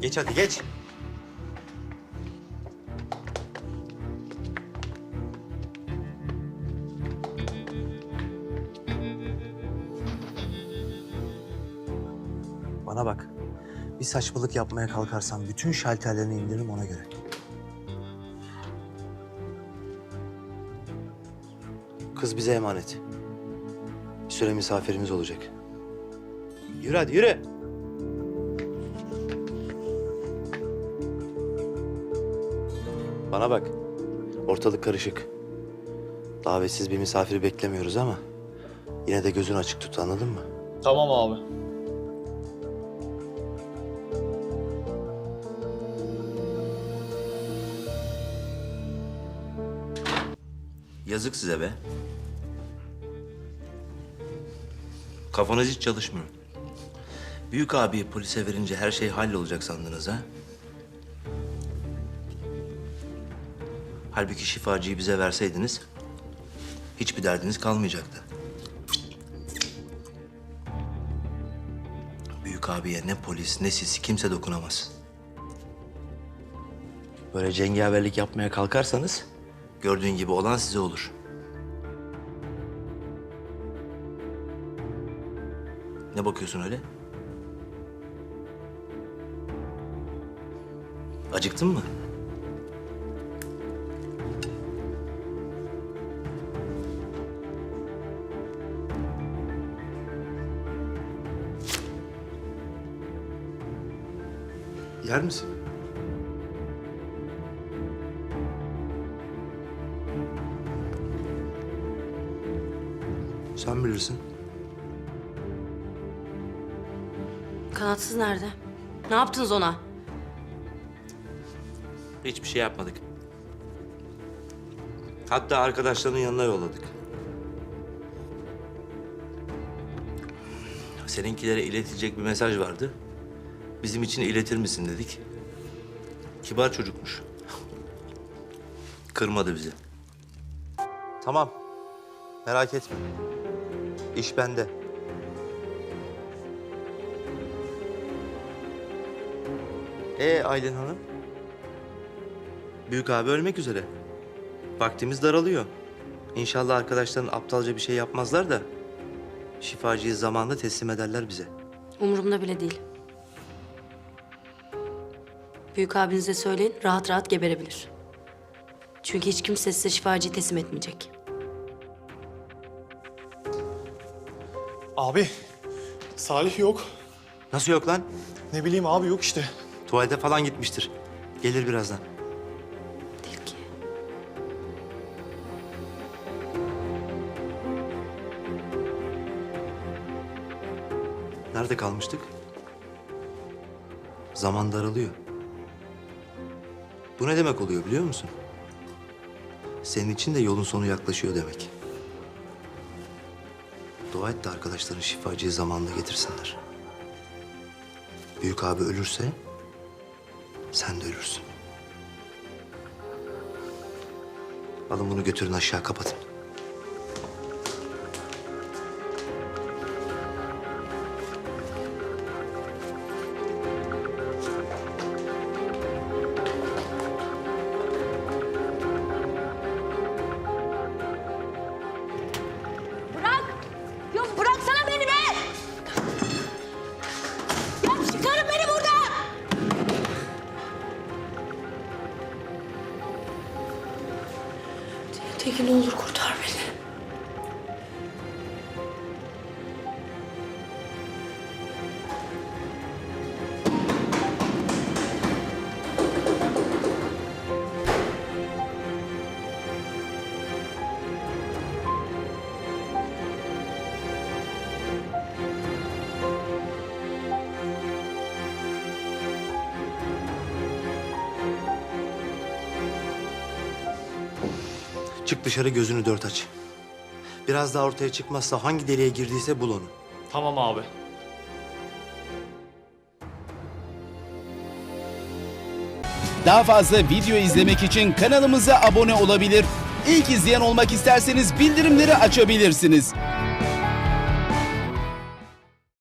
Geç hadi geç. Bana bak. Bir saçmalık yapmaya kalkarsan bütün şalterlerini indiririm ona göre. Kız bize emanet. Bir süre misafirimiz olacak. Yürü hadi yürü. Bana bak. Ortalık karışık. Davetsiz bir misafiri beklemiyoruz ama yine de gözün açık tut anladın mı? Tamam abi. Yazık size be. Kafanız hiç çalışmıyor. Büyük abiyi polise verince her şey hallolacak sandınız ha? Halbuki şifacıyı bize verseydiniz hiçbir derdiniz kalmayacaktı. Büyük abiye ne polis ne siz kimse dokunamaz. Böyle cengaverlik yapmaya kalkarsanız gördüğün gibi olan size olur. Ne bakıyorsun öyle? Acıktın mı? Yer misin? Sen bilirsin. Kanatsız nerede? Ne yaptınız ona? Hiçbir şey yapmadık. Hatta arkadaşlarının yanına yolladık. Seninkilere iletecek bir mesaj vardı. Bizim için iletir misin dedik. Kibar çocukmuş. Kırmadı bizi. Tamam. Merak etme. İş bende. Ee Aylin Hanım? Büyük abi ölmek üzere. Vaktimiz daralıyor. İnşallah arkadaşların aptalca bir şey yapmazlar da şifacıyı zamanında teslim ederler bize. Umurumda bile değil. Büyük abinize söyleyin, rahat rahat geberebilir. Çünkü hiç kimse size şifacıyı teslim etmeyecek. Abi Salih yok. Nasıl yok lan? Ne bileyim abi yok işte. Tuvalete falan gitmiştir. Gelir birazdan. Tilki. Nerede kalmıştık? Zaman daralıyor. Bu ne demek oluyor biliyor musun? Senin için de yolun sonu yaklaşıyor demek. Dua et de arkadaşların şifacıyı zamanında getirsinler. Büyük abi ölürse sen de ölürsün. Alın bunu götürün aşağı kapatın. Tekin olur kurtar beni. Çık dışarı gözünü dört aç. Biraz daha ortaya çıkmazsa hangi deliğe girdiyse bul onu. Tamam abi. Daha fazla video izlemek için kanalımıza abone olabilir. İlk izleyen olmak isterseniz bildirimleri açabilirsiniz.